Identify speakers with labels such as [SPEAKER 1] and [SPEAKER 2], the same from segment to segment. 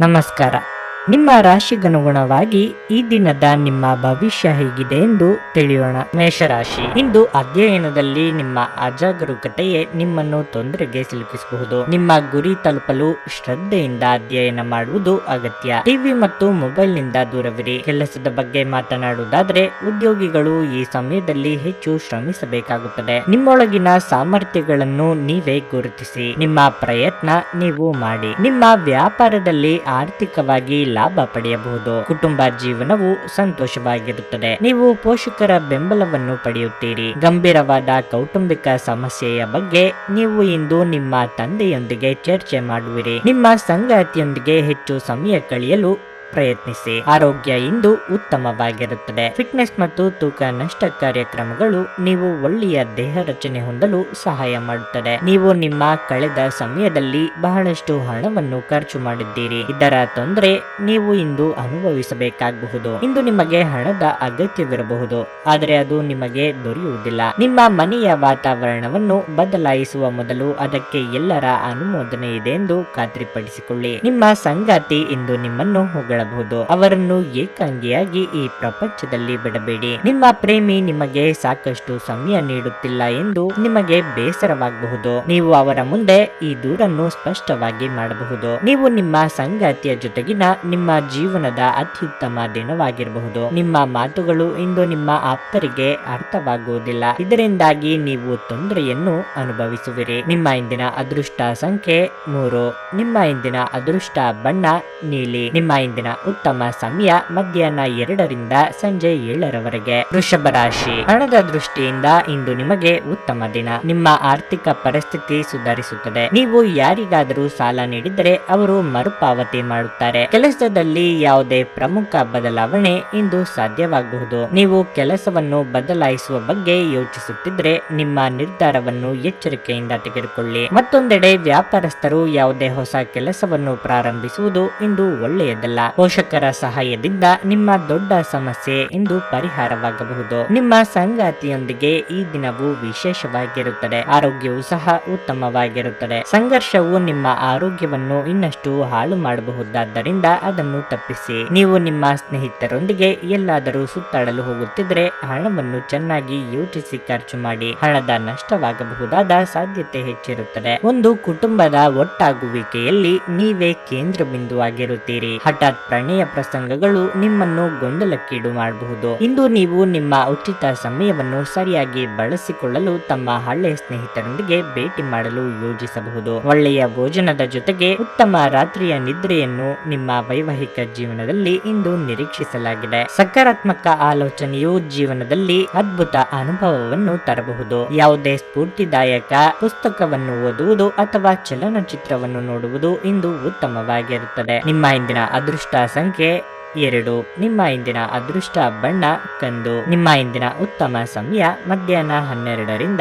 [SPEAKER 1] ನಮಸ್ಕಾರ. ನಿಮ್ಮ ರಾಶಿಗನುಗುಣವಾಗಿ ಈ ದಿನದ ನಿಮ್ಮ ಭವಿಷ್ಯ ಹೇಗಿದೆ ಎಂದು ತಿಳಿಯೋಣ. ಮೇಷರಾಶಿ. ಇಂದು ಅಧ್ಯಯನದಲ್ಲಿ ನಿಮ್ಮ ಅಜಾಗರೂಕತೆಯೇ ನಿಮ್ಮನ್ನು ತೊಂದರೆಗೆ ಸಿಲುಕಿಸಬಹುದು. ನಿಮ್ಮ ಗುರಿ ತಲುಪಲು ಶ್ರದ್ಧೆಯಿಂದ ಅಧ್ಯಯನ ಮಾಡುವುದು ಅಗತ್ಯ. ಟಿವಿ ಮತ್ತು ಮೊಬೈಲ್ನಿಂದ ದೂರವಿರಿ. ಕೆಲಸದ ಬಗ್ಗೆ ಮಾತನಾಡುವುದಾದ್ರೆ, ಉದ್ಯೋಗಿಗಳು ಈ ಸಮಯದಲ್ಲಿ ಹೆಚ್ಚು ಶ್ರಮಿಸಬೇಕಾಗುತ್ತದೆ. ನಿಮ್ಮೊಳಗಿನ ಸಾಮರ್ಥ್ಯಗಳನ್ನು ನೀವೇ ಗುರುತಿಸಿ. ನಿಮ್ಮ ಪ್ರಯತ್ನ ನೀವು ಮಾಡಿ. ನಿಮ್ಮ ವ್ಯಾಪಾರದಲ್ಲಿ ಆರ್ಥಿಕವಾಗಿ ಪಡೆಯಬಹುದು. ಕುಟುಂಬ ಜೀವನವು ಸಂತೋಷವಾಗಿರುತ್ತದೆ. ನೀವು ಪೋಷಕರ ಬೆಂಬಲವನ್ನು ಪಡೆಯುತ್ತೀರಿ. ಗಂಭೀರವಾದ ಕೌಟುಂಬಿಕ ಸಮಸ್ಯೆಯ ಬಗ್ಗೆ ನೀವು ಇಂದು ನಿಮ್ಮ ತಂದೆಯೊಂದಿಗೆ ಚರ್ಚೆ ಮಾಡುವಿರಿ. ನಿಮ್ಮ ಸಂಗಾತಿಯೊಂದಿಗೆ ಹೆಚ್ಚು ಸಮಯ ಕಳೆಯಲು ಪ್ರಯತ್ನಿಸಿ. ಆರೋಗ್ಯ ಇಂದು ಉತ್ತಮವಾಗಿರುತ್ತದೆ. ಫಿಟ್ನೆಸ್ ಮತ್ತು ತೂಕ ನಷ್ಟ ಕಾರ್ಯಕ್ರಮಗಳು ನೀವು ಒಳ್ಳೆಯ ದೇಹ ರಚನೆ ಹೊಂದಲು ಸಹಾಯ ಮಾಡುತ್ತದೆ. ನೀವು ನಿಮ್ಮ ಕಳೆದ ಸಮಯದಲ್ಲಿ ಬಹಳಷ್ಟು ಹಣವನ್ನು ಖರ್ಚು ಮಾಡಿದ್ದೀರಿ. ಇದರ ತೊಂದರೆ ನೀವು ಇಂದು ಅನುಭವಿಸಬೇಕಾಗಬಹುದು. ಇಂದು ನಿಮಗೆ ಹಣದ ಅಗತ್ಯವಿರಬಹುದು. ಆದರೆ ಅದು ನಿಮಗೆ ದೊರೆಯುವುದಿಲ್ಲ. ನಿಮ್ಮ ಮನೆಯ ವಾತಾವರಣವನ್ನು ಬದಲಾಯಿಸುವ ಮೊದಲು ಅದಕ್ಕೆ ಎಲ್ಲರ ಅನುಮೋದನೆ ಇದೆ ಎಂದು ಖಾತ್ರಿಪಡಿಸಿಕೊಳ್ಳಿ. ನಿಮ್ಮ ಸಂಗಾತಿ ಇಂದು ನಿಮ್ಮನ್ನು ಹೊಗಳಬಹುದು ಅವರನ್ನು ಏಕಾಂಗಿಯಾಗಿ ಈ ಪ್ರಪಂಚದಲ್ಲಿ ಬಿಡಬೇಡಿ. ನಿಮ್ಮ ಪ್ರೇಮಿ ನಿಮಗೆ ಸಾಕಷ್ಟು ಸಮಯ ನೀಡುತ್ತಿಲ್ಲ ಎಂದು ನಿಮಗೆ ಬೇಸರವಾಗಬಹುದು. ನೀವು ಅವರ ಮುಂದೆ ಈ ದೂರನ್ನು ಸ್ಪಷ್ಟವಾಗಿ ಮಾಡಬಹುದು. ನೀವು ನಿಮ್ಮ ಸಂಗಾತಿಯ ಜೊತೆಗಿನ ನಿಮ್ಮ ಜೀವನದ ಅತ್ಯುತ್ತಮ ದಿನವಾಗಿರಬಹುದು. ನಿಮ್ಮ ಮಾತುಗಳು ಇಂದು ನಿಮ್ಮ ಆಪ್ತರಿಗೆ ಅರ್ಥವಾಗುವುದಿಲ್ಲ. ಇದರಿಂದಾಗಿ ನೀವು ತೊಂದರೆಯನ್ನು ಅನುಭವಿಸುವಿರಿ. ನಿಮ್ಮ ಇಂದಿನ ಅದೃಷ್ಟ ಸಂಖ್ಯೆ ಮೂರು. ನಿಮ್ಮ ಇಂದಿನ ಅದೃಷ್ಟ ಬಣ್ಣ ನೀಲಿ. ನಿಮ್ಮ ಇಂದಿನ ಉತ್ತಮ ಸಮಯ ಮಧ್ಯಾಹ್ನ ಎರಡರಿಂದ ಸಂಜೆ ಏಳರವರೆಗೆ. ವೃಷಭ ರಾಶಿ. ಹಣದ ದೃಷ್ಟಿಯಿಂದ ಇಂದು ನಿಮಗೆ ಉತ್ತಮ ದಿನ. ನಿಮ್ಮ ಆರ್ಥಿಕ ಪರಿಸ್ಥಿತಿ ಸುಧಾರಿಸುತ್ತದೆ. ನೀವು ಯಾರಿಗಾದರೂ ಸಾಲ ನೀಡಿದರೆ ಅವರು ಮರುಪಾವತಿ ಮಾಡುತ್ತಾರೆ. ಕೆಲಸದಲ್ಲಿ ಯಾವುದೇ ಪ್ರಮುಖ ಬದಲಾವಣೆ ಇಂದು ಸಾಧ್ಯವಾಗಬಹುದು ನೀವು ಕೆಲಸವನ್ನು ಬದಲಾಯಿಸುವ ಬಗ್ಗೆ ಯೋಚಿಸುತ್ತಿದ್ರೆ ನಿಮ್ಮ ನಿರ್ಧಾರವನ್ನು ಎಚ್ಚರಿಕೆಯಿಂದ ತೆಗೆದುಕೊಳ್ಳಿ. ಮತ್ತೊಂದೆಡೆ ವ್ಯಾಪಾರಸ್ಥರು ಯಾವುದೇ ಹೊಸ ಕೆಲಸವನ್ನು ಪ್ರಾರಂಭಿಸುವುದು ಇಂದು ಒಳ್ಳೆಯದಲ್ಲ. ಪೋಷಕರ ಸಹಾಯದಿಂದ ನಿಮ್ಮ ದೊಡ್ಡ ಸಮಸ್ಯೆ ಇಂದು ಪರಿಹಾರವಾಗಬಹುದು. ನಿಮ್ಮ ಸಂಗಾತಿಯೊಂದಿಗೆ ಈ ದಿನವು ವಿಶೇಷವಾಗಿರುತ್ತದೆ. ಆರೋಗ್ಯವು ಸಹ ಉತ್ತಮವಾಗಿರುತ್ತದೆ. ಸಂಘರ್ಷವು ನಿಮ್ಮ ಆರೋಗ್ಯವನ್ನು ಇನ್ನಷ್ಟು ಹಾಳು ಮಾಡಬಹುದಾದ್ದರಿಂದ ಅದನ್ನು ತಪ್ಪಿಸಿ. ನೀವು ನಿಮ್ಮ ಸ್ನೇಹಿತರೊಂದಿಗೆ ಎಲ್ಲಾದರೂ ಸುತ್ತಾಡಲು ಹೋಗುತ್ತಿದ್ರೆ ಹಣವನ್ನು ಚೆನ್ನಾಗಿ ಯೋಚಿಸಿ ಖರ್ಚು ಮಾಡಿ. ಹಣದ ನಷ್ಟವಾಗಬಹುದಾದ ಸಾಧ್ಯತೆ ಹೆಚ್ಚಿರುತ್ತದೆ. ಒಂದು ಕುಟುಂಬದ ಒಟ್ಟಾಗುವಿಕೆಯಲ್ಲಿ ನೀವೇ ಕೇಂದ್ರ ಬಿಂದುವಾಗಿರುತ್ತೀರಿ. ಹಠಾತ್ ಪ್ರಣಯ ಪ್ರಸಂಗಗಳು ನಿಮ್ಮನ್ನು ಗೊಂದಲಕ್ಕೀಡು ಮಾಡಬಹುದು. ಇಂದು ನೀವು ನಿಮ್ಮ ಉಚಿತ ಸಮಯವನ್ನು ಸರಿಯಾಗಿ ಬಳಸಿಕೊಳ್ಳಲು ತಮ್ಮ ಹಳೆಯ ಸ್ನೇಹಿತರೊಂದಿಗೆ ಭೇಟಿ ಮಾಡಲು ಯೋಜಿಸಬಹುದು. ಒಳ್ಳೆಯ ಭೋಜನದ ಜೊತೆಗೆ ಉತ್ತಮ ರಾತ್ರಿಯ ನಿದ್ರೆಯನ್ನು ನಿಮ್ಮ ವೈವಾಹಿಕ ಜೀವನದಲ್ಲಿ ಇಂದು ನಿರೀಕ್ಷಿಸಲಾಗಿದೆ. ಸಕಾರಾತ್ಮಕ ಆಲೋಚನೆಯು ಜೀವನದಲ್ಲಿ ಅದ್ಭುತ ಅನುಭವವನ್ನು ತರಬಹುದು. ಯಾವುದೇ ಸ್ಫೂರ್ತಿದಾಯಕ ಪುಸ್ತಕವನ್ನು ಓದುವುದು ಅಥವಾ ಚಲನಚಿತ್ರವನ್ನು ನೋಡುವುದು ಇಂದು ಉತ್ತಮವಾಗಿರುತ್ತದೆ. ನಿಮ್ಮ ಇಂದಿನ ಅದೃಷ್ಟ ಸಂಖ್ಯೆ ಎರಡು. ನಿಮ್ಮ ಇಂದಿನ ಅದೃಷ್ಟ ಬಣ್ಣ ಕಂದು. ನಿಮ್ಮ ಇಂದಿನ ಉತ್ತಮ ಸಮಯ ಮಧ್ಯಾಹ್ನ ಹನ್ನೆರಡರಿಂದ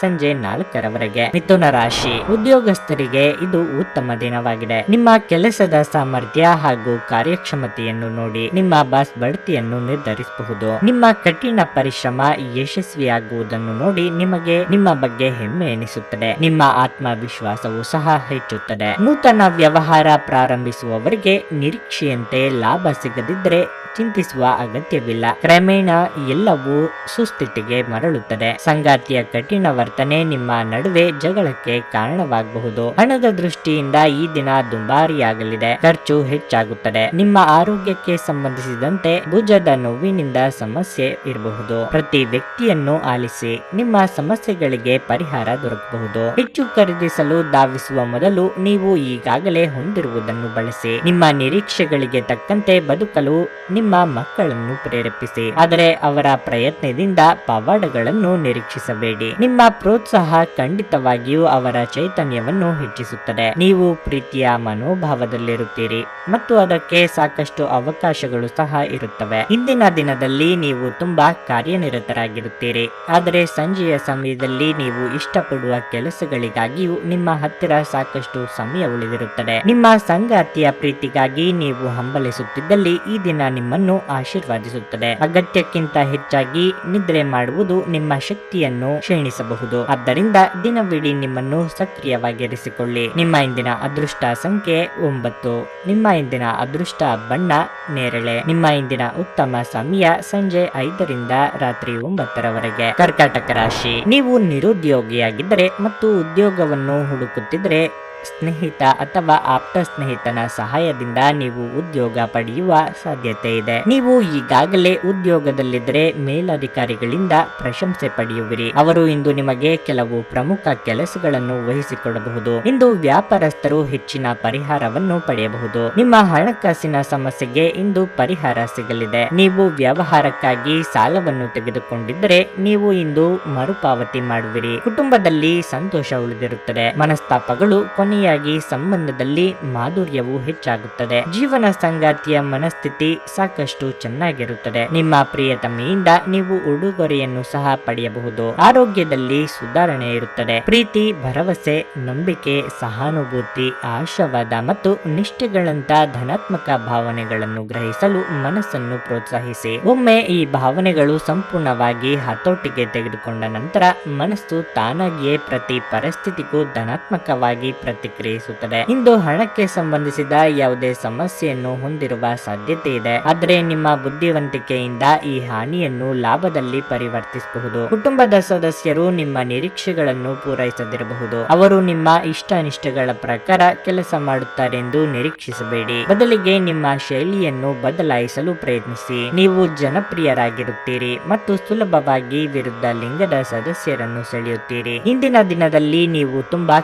[SPEAKER 1] ಸಂಜೆ ನಾಲ್ಕರವರೆಗೆ ಮಿಥುನ ರಾಶಿ. ಉದ್ಯೋಗಸ್ಥರಿಗೆ ಇದು ಉತ್ತಮ ದಿನವಾಗಿದೆ. ನಿಮ್ಮ ಕೆಲಸದ ಸಾಮರ್ಥ್ಯ ಹಾಗೂ ಕಾರ್ಯಕ್ಷಮತೆಯನ್ನು ನೋಡಿ ನಿಮ್ಮ ಬಾಸ್ ಬಡ್ತಿಯನ್ನು ನಿರ್ಧರಿಸಬಹುದು. ನಿಮ್ಮ ಕಠಿಣ ಪರಿಶ್ರಮ ಯಶಸ್ವಿಯಾಗುವುದನ್ನು ನೋಡಿ ನಿಮಗೆ ನಿಮ್ಮ ಬಗ್ಗೆ ಹೆಮ್ಮೆ ಎನಿಸುತ್ತದೆ. ನಿಮ್ಮ ಆತ್ಮವಿಶ್ವಾಸವು ಸಹ ಹೆಚ್ಚುತ್ತದೆ. ನೂತನ ವ್ಯವಹಾರ ಪ್ರಾರಂಭಿಸುವವರಿಗೆ ನಿರೀಕ್ಷೆಯಂತೆ ಲಾಭ ಸಿಗದಿದ್ದರೆ ಚಿಂತಿಸುವ ಅಗತ್ಯವಿಲ್ಲ. ಕ್ರಮೇಣ ಎಲ್ಲವೂ ಸುಸ್ಥಿತಿಗೆ ಮರಳುತ್ತದೆ. ಸಂಗಾತಿಯ ಕಠಿಣ ವರ್ತನೆ ನಿಮ್ಮ ನಡುವೆ ಜಗಳಕ್ಕೆ ಕಾರಣವಾಗಬಹುದು. ಹಣದ ದೃಷ್ಟಿಯಿಂದ ಈ ದಿನ ದುಂಬಾರಿಯಾಗಲಿದೆ. ಖರ್ಚು ಹೆಚ್ಚಾಗುತ್ತದೆ. ನಿಮ್ಮ ಆರೋಗ್ಯಕ್ಕೆ ಸಂಬಂಧಿಸಿದಂತೆ ಭುಜದ ನೋವಿನಿಂದ ಸಮಸ್ಯೆ ಇರಬಹುದು. ಪ್ರತಿ ವ್ಯಕ್ತಿಯನ್ನು ಆಲಿಸಿ ನಿಮ್ಮ ಸಮಸ್ಯೆಗಳಿಗೆ ಪರಿಹಾರ ದೊರಕಬಹುದು. ಹೆಚ್ಚು ಖರೀದಿಸಲು ಧಾವಿಸುವ ಮೊದಲು ನೀವು ಈಗಾಗಲೇ ಹೊಂದಿರುವುದನ್ನು ಬಳಸಿ. ನಿಮ್ಮ ನಿರೀಕ್ಷೆಗಳಿಗೆ ತಕ್ಕಂತೆ ಬದುಕಲು ನಿಮ್ಮ ಮಕ್ಕಳನ್ನು ಪ್ರೇರೇಪಿಸಿ. ಆದರೆ ಅವರ ಪ್ರಯತ್ನದಿಂದ ಪವಾಡಗಳನ್ನು ನಿರೀಕ್ಷಿಸಬೇಡಿ. ನಿಮ್ಮ ಪ್ರೋತ್ಸಾಹ ಖಂಡಿತವಾಗಿಯೂ ಅವರ ಚೈತನ್ಯವನ್ನು ಹೆಚ್ಚಿಸುತ್ತದೆ. ನೀವು ಪ್ರೀತಿಯ ಮನೋಭಾವದಲ್ಲಿರುತ್ತೀರಿ ಮತ್ತು ಅದಕ್ಕೆ ಸಾಕಷ್ಟು ಅವಕಾಶಗಳು ಸಹ ಇರುತ್ತವೆ. ಇಂದಿನ ದಿನದಲ್ಲಿ ನೀವು ತುಂಬಾ ಕಾರ್ಯನಿರತರಾಗಿರುತ್ತೀರಿ. ಆದರೆ ಸಂಜೆಯ ಸಮಯದಲ್ಲಿ ನೀವು ಇಷ್ಟಪಡುವ ಕೆಲಸಗಳಿಗಾಗಿಯೂ ನಿಮ್ಮ ಹತ್ತಿರ ಸಾಕಷ್ಟು ಸಮಯ ಉಳಿದಿರುತ್ತದೆ. ನಿಮ್ಮ ಸಂಗಾತಿಯ ಪ್ರೀತಿಗಾಗಿ ನೀವು ಹಂಬಲಿಸುತ್ತಿದ್ದಲ್ಲಿ ಈ ದಿನ ನಿಮ್ಮನ್ನು ಆಶೀರ್ವಾದಿಸುತ್ತದೆ. ಅಗತ್ಯಕ್ಕಿಂತ ಹೆಚ್ಚಾಗಿ ನಿದ್ರೆ ಮಾಡುವುದು ನಿಮ್ಮ ಶಕ್ತಿಯನ್ನು ಕ್ಷೀಣಿಸಬಹುದು. ಪಡೆಯಬಹುದು ಆದ್ದರಿಂದ ದಿನವಿಡೀ ನಿಮ್ಮನ್ನು ಸಕ್ರಿಯವಾಗಿರಿಸಿಕೊಳ್ಳಿ. ನಿಮ್ಮ ಇಂದಿನ ಅದೃಷ್ಟ ಸಂಖ್ಯೆ ಒಂಬತ್ತು. ನಿಮ್ಮ ಇಂದಿನ ಅದೃಷ್ಟ ಬಣ್ಣ ನೇರಳೆ. ನಿಮ್ಮ ಇಂದಿನ ಉತ್ತಮ ಸಮಯ ಸಂಜೆ ಐದರಿಂದ ರಾತ್ರಿ ಒಂಬತ್ತರವರೆಗೆ. ಕರ್ಕಾಟಕ ರಾಶಿ. ನೀವು ನಿರುದ್ಯೋಗಿಯಾಗಿದ್ದರೆ ಮತ್ತು ಉದ್ಯೋಗವನ್ನು ಹುಡುಕುತ್ತಿದ್ದರೆ ಸ್ನೇಹಿತ ಅಥವಾ ಆಪ್ತ ಸ್ನೇಹಿತನ ಸಹಾಯದಿಂದ ನೀವು ಉದ್ಯೋಗ ಪಡೆಯುವ ಸಾಧ್ಯತೆ ಇದೆ. ನೀವು ಈಗಾಗಲೇ ಉದ್ಯೋಗದಲ್ಲಿದ್ದರೆ ಮೇಲಧಿಕಾರಿಗಳಿಂದ ಪ್ರಶಂಸೆ ಪಡೆಯುವಿರಿ. ಅವರು ಇಂದು ನಿಮಗೆ ಕೆಲವು ಪ್ರಮುಖ ಕೆಲಸಗಳನ್ನು ವಹಿಸಿಕೊಡಬಹುದು. ಇಂದು ವ್ಯಾಪಾರಸ್ಥರು ಹೆಚ್ಚಿನ ಪರಿಹಾರವನ್ನು ಪಡೆಯಬಹುದು. ನಿಮ್ಮ ಹಣಕಾಸಿನ ಸಮಸ್ಯೆಗೆ ಇಂದು ಪರಿಹಾರ ಸಿಗಲಿದೆ. ನೀವು ವ್ಯವಹಾರಕ್ಕಾಗಿ ಸಾಲವನ್ನು ತೆಗೆದುಕೊಂಡಿದ್ದರೆ ನೀವು ಇಂದು ಮರುಪಾವತಿ ಮಾಡುವಿರಿ. ಕುಟುಂಬದಲ್ಲಿ ಸಂತೋಷ ಉಳಿದಿರುತ್ತದೆ. ಮನಸ್ತಾಪಗಳು ಕೊನೆಯಾಗಿ ಸಂಬಂಧದಲ್ಲಿ ಮಾಧುರ್ಯವು ಹೆಚ್ಚಾಗುತ್ತದೆ. ಜೀವನ ಸಂಗಾತಿಯ ಮನಸ್ಥಿತಿ ಸಾಕಷ್ಟು ಚೆನ್ನಾಗಿರುತ್ತದೆ. ನಿಮ್ಮ ಪ್ರಿಯತಮೆಯಿಂದ ನೀವು ಉಡುಗೊರೆಯನ್ನು ಸಹ ಪಡೆಯಬಹುದು. ಆರೋಗ್ಯದಲ್ಲಿ ಸುಧಾರಣೆ ಇರುತ್ತದೆ. ಪ್ರೀತಿ, ಭರವಸೆ, ನಂಬಿಕೆ, ಸಹಾನುಭೂತಿ, ಆಶಾವಾದ ಮತ್ತು ನಿಷ್ಠೆಗಳಂತ ಧನಾತ್ಮಕ ಭಾವನೆಗಳನ್ನು ಗ್ರಹಿಸಲು ಮನಸ್ಸನ್ನು ಪ್ರೋತ್ಸಾಹಿಸಿ. ಒಮ್ಮೆ ಈ ಭಾವನೆಗಳು ಸಂಪೂರ್ಣವಾಗಿ ಹತೋಟಿಗೆ ತೆಗೆದುಕೊಂಡ ನಂತರ ಮನಸ್ಸು ತಾನಾಗಿಯೇ ಪ್ರತಿ ಪರಿಸ್ಥಿತಿಗೂ ಧನಾತ್ಮಕವಾಗಿ ಪ್ರತಿಕ್ರಿಯಿಸುತ್ತದೆ. ಇಂದು ಹಣಕ್ಕೆ ಸಂಬಂಧಿಸಿದ ಯಾವುದೇ ಸಮಸ್ಯೆಯನ್ನು ಹೊಂದಿರುವ ಸಾಧ್ಯತೆ ಇದೆ. ಆದರೆ ನಿಮ್ಮ ಬುದ್ಧಿವಂತಿಕೆಯಿಂದ ಈ ಹಾನಿಯನ್ನು ಲಾಭದಲ್ಲಿ ಪರಿವರ್ತಿಸಬಹುದು. ಕುಟುಂಬದ ಸದಸ್ಯರು ನಿಮ್ಮ ನಿರೀಕ್ಷೆಗಳನ್ನು ಪೂರೈಸದಿರಬಹುದು. ಅವರು ನಿಮ್ಮ ಇಷ್ಟ ಅನಿಷ್ಟಗಳ ಪ್ರಕಾರ ಕೆಲಸ ಮಾಡುತ್ತಾರೆಂದು ನಿರೀಕ್ಷಿಸಬೇಡಿ. ಬದಲಿಗೆ ನಿಮ್ಮ ಶೈಲಿಯನ್ನು ಬದಲಾಯಿಸಲು ಪ್ರಯತ್ನಿಸಿ. ನೀವು ಜನಪ್ರಿಯರಾಗಿರುತ್ತೀರಿ ಮತ್ತು ಸುಲಭವಾಗಿ ವಿರುದ್ಧ ಲಿಂಗದ ಸದಸ್ಯರನ್ನು ಸೆಳೆಯುತ್ತೀರಿ. ಇಂದಿನ ದಿನದಲ್ಲಿ ನೀವು ತುಂಬಾ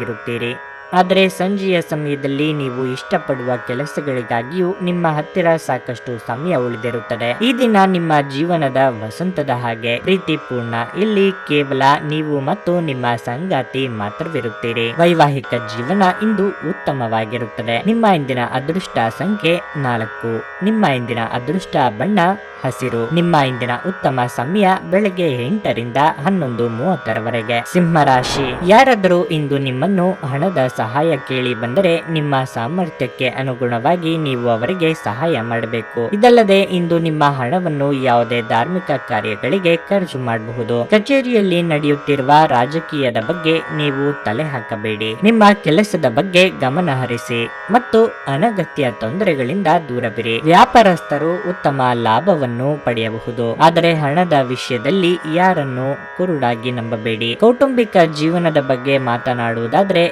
[SPEAKER 1] ಕಾರ್ಯನಿರತರಾಗಿರುತ್ತೀರಿ ಆದರೆ ಸಂಜೆಯ ಸಮಯದಲ್ಲಿ ನೀವು ಇಷ್ಟಪಡುವ ಕೆಲಸಗಳಿಗಾಗಿಯೂ ನಿಮ್ಮ ಹತ್ತಿರ ಸಾಕಷ್ಟು ಸಮಯ ಉಳಿದಿರುತ್ತದೆ. ಈ ದಿನ ನಿಮ್ಮ ಜೀವನದ ವಸಂತದ ಹಾಗೆ ಪ್ರೀತಿಪೂರ್ಣ. ಇಲ್ಲಿ ಕೇವಲ ನೀವು ಮತ್ತು ನಿಮ್ಮ ಸಂಗಾತಿ ಮಾತ್ರವಿರುತ್ತೀರಿ. ವೈವಾಹಿಕ ಜೀವನ ಇಂದು ಉತ್ತಮವಾಗಿರುತ್ತದೆ. ನಿಮ್ಮ ಇಂದಿನ ಅದೃಷ್ಟ ಸಂಖ್ಯೆ ನಾಲ್ಕು. ನಿಮ್ಮ ಇಂದಿನ ಅದೃಷ್ಟ ಬಣ್ಣ ಹಸಿರು. ನಿಮ್ಮ ಇಂದಿನ ಉತ್ತಮ ಸಮಯ ಬೆಳಗ್ಗೆ ಎಂಟರಿಂದ ಹನ್ನೊಂದು ಮೂವತ್ತರವರೆಗೆ. ಸಿಂಹರಾಶಿ. ಯಾರಾದರೂ ಇಂದು ನಿಮ್ಮನ್ನು ಹಣದ ಸಹಾಯ ಕೇಳಿ ಬಂದರೆ ನಿಮ್ಮ ಸಾಮರ್ಥ್ಯಕ್ಕೆ ಅನುಗುಣವಾಗಿ ನೀವು ಅವರಿಗೆ ಸಹಾಯ ಮಾಡಬೇಕು. ಇದಲ್ಲದೆ ಇಂದು ನಿಮ್ಮ ಹಣವನ್ನು ಯಾವುದೇ ಧಾರ್ಮಿಕ ಕಾರ್ಯಗಳಿಗೆ ಖರ್ಚು ಮಾಡಬಹುದು. ಕಚೇರಿಯಲ್ಲಿ ನಡೆಯುತ್ತಿರುವ ರಾಜಕೀಯದ ಬಗ್ಗೆ ನೀವು ತಲೆ ಹಾಕಬೇಡಿ. ನಿಮ್ಮ ಕೆಲಸದ ಬಗ್ಗೆ ಗಮನ ಹರಿಸಿ ಮತ್ತು ಅನಗತ್ಯ ತೊಂದರೆಗಳಿಂದ ದೂರವಿರಿ. ವ್ಯಾಪಾರಸ್ಥರು ಉತ್ತಮ ಲಾಭವನ್ನು ಪಡೆಯಬಹುದು. ಆದರೆ ಹಣದ ವಿಷಯದಲ್ಲಿ ಯಾರನ್ನು ಕುರುಡಾಗಿ ನಂಬಬೇಡಿ. ಕೌಟುಂಬಿಕ ಜೀವನದ ಬಗ್ಗೆ ಮಾತನಾಡುವುದಾದ್ರೆ